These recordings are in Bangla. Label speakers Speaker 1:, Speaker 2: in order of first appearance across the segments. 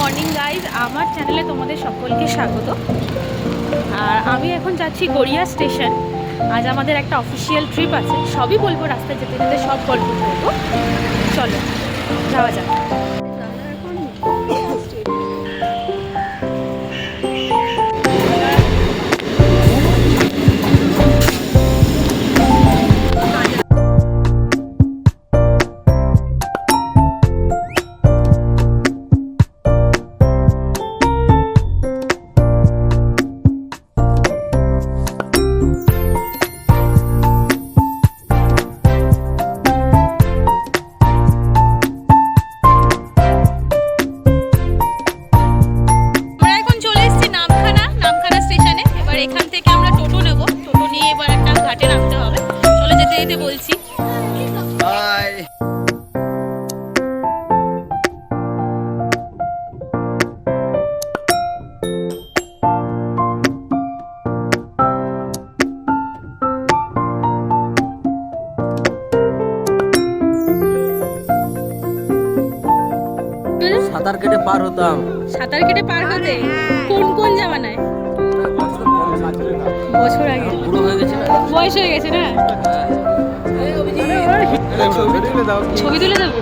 Speaker 1: মর্নিং গাইজ আমার চ্যানেলে তোমাদের সকলকে স্বাগত। আর আমি এখন যাচ্ছি গড়িয়া স্টেশন। আজ আমাদের একটা অফিসিয়াল ট্রিপ আছে। সবই বলব রাস্তায় যেতে যেতে সব গল্প বলব। চলো, যাওয়া যাক।
Speaker 2: সাঁতার কেটে পার হতাম।
Speaker 1: সাঁতার কেটে পার হতে? কোন কোন জামানায়? বছর আগে
Speaker 2: পুরো। হয়ে গেছে না?
Speaker 1: বয়স হয়ে গেছে না? ছবি তুলে দেবো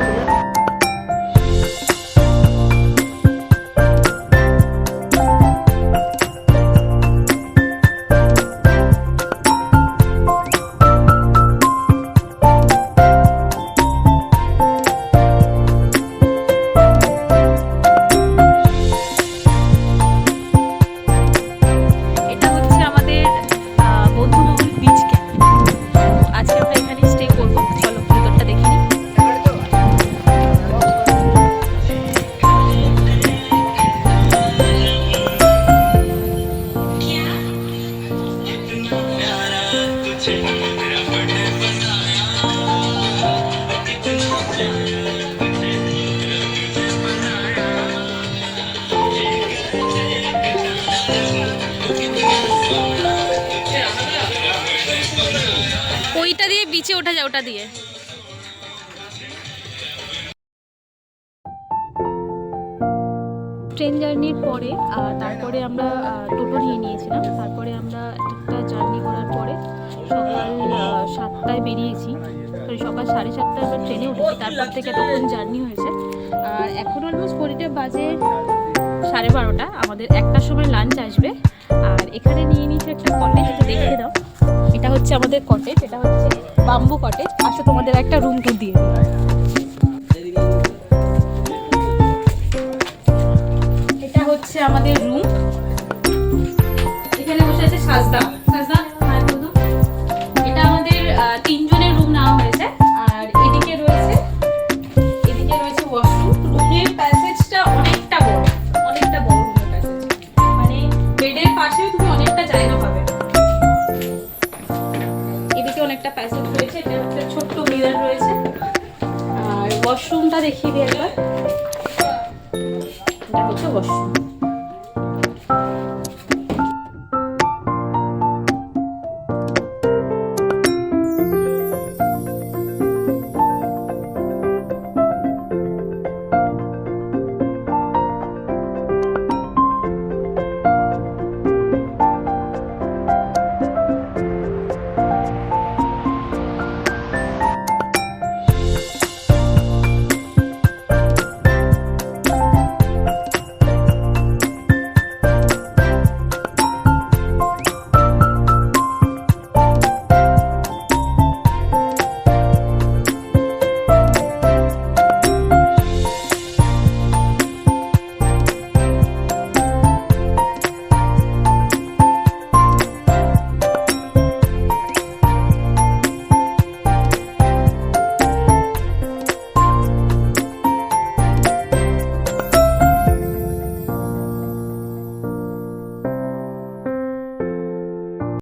Speaker 1: বিচে ওঠা যায় ওটা দিয়ে। ট্রেন জার্নির পরে তারপরে আমরা টোটো নিয়ে নিয়েছিলাম। তারপরে আমরা একটা জার্নি করার পরে সকাল সাতটায় বেরিয়েছি। সকাল সাড়ে সাতটায় আমরা ট্রেনে উঠেছি। তারপর থেকে তখন জার্নি হয়েছে। আর এখন অলমোস্ট ঘড়িটা বাজে সাড়ে বারোটা। আমাদের একটার সময় লাঞ্চ আসবে। আর এখানে নিয়ে নিয়েছে একটা কটেজ এটা দেখে দাও। এটা হচ্ছে আমাদের কটেজ এটা হচ্ছে বাম্বু কটেজ আসো তোমাদের একটা রুম টুর দিয়ে এটা হচ্ছে আমাদের রুম এখানে বসে আছে সাজদা। সাজদা এটা আমাদের তিনজনের রুম নেওয়া আর এদিকে রয়েছে এদিকে রয়েছে অনেকটা অনেকটা বড় মানে বেডের তুমি অনেকটা জায়গা পাবে। ওয়াশরুমটা দেখিয়ে দিই একবার। এটা হচ্ছে ওয়াশরুম